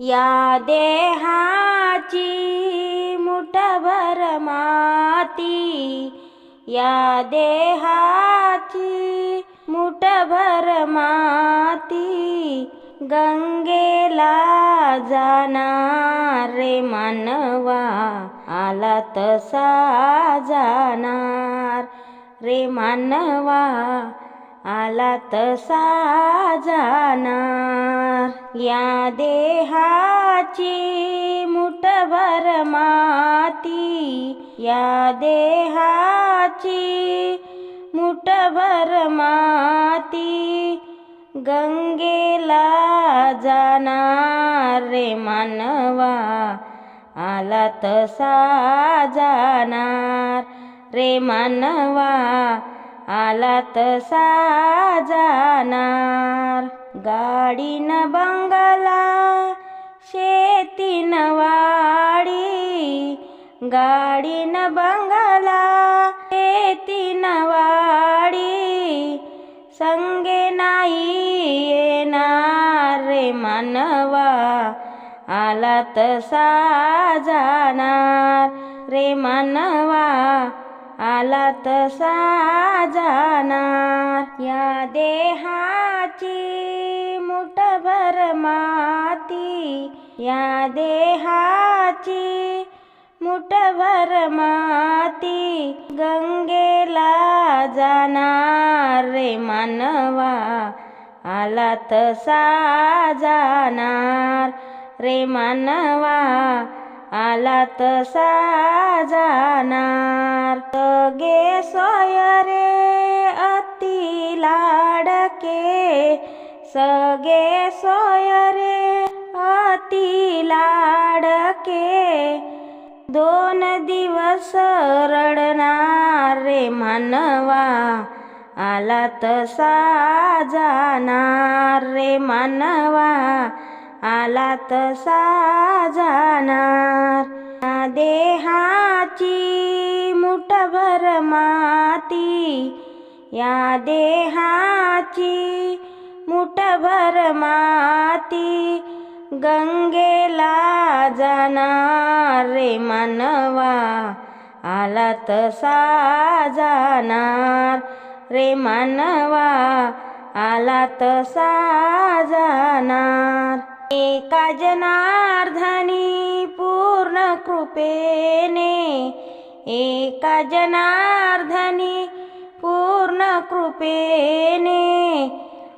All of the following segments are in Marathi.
या देहाची मुठभर माती या देहाची मुठभर माती गंगेला जाणार रे मानवा आला तसा जाणार रे मानवा आला तसा जाणार या देहाची मुठभर माती या देहाची मुठभर माती गंगेला जाणार रे मानवा आला तसा जाणार रे मानवा आला तसा जाणार. गाडीन बंगला शेतीन वाडी. गाडीन बंगला शेतीन वाडी. संगे नाही येणार रे मानवा आला तसा जाणार रे मानवा आला तसा जाणार. या देहाची मुठभर माती या देहाची मुठभर माती गंगेला जाणार रे मानवा आला तसा जाणार रे मानवा आला तसा जाणार तगे सोय रे अति लाडके सगे सोयरे अति लाडके. दोन दिवस रडणार रे मानवा आला तसा जाणार रे मानवा आला तसा जाणार. या देहाची मुठभर माती या देहाची भरमाती माती गंगेला जाणार रे मानवा आला तसा जाणार रे मानवा आला तसा जाणार. एका जनार्धनी पूर्ण कृपेने एका जनार्धनी पूर्ण कृपेने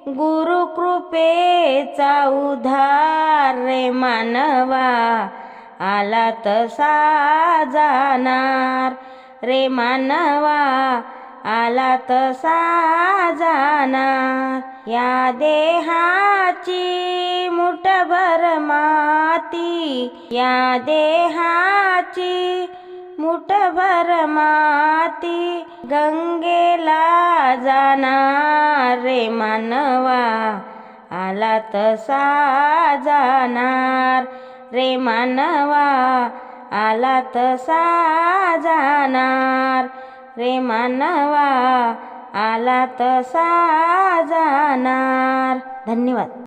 गुरु कृपेचा उधार रे मानवा आला तसा जाणार. रे मानवा आला तसा जाणार. या देहाची मुठभर माती या देहाची मुठभर माती गंगेला जाणार रे मानवा आला तसा जाणार रे मानवा आला तसा जाणार रे मानवा आला तसा जाणार. धन्यवाद.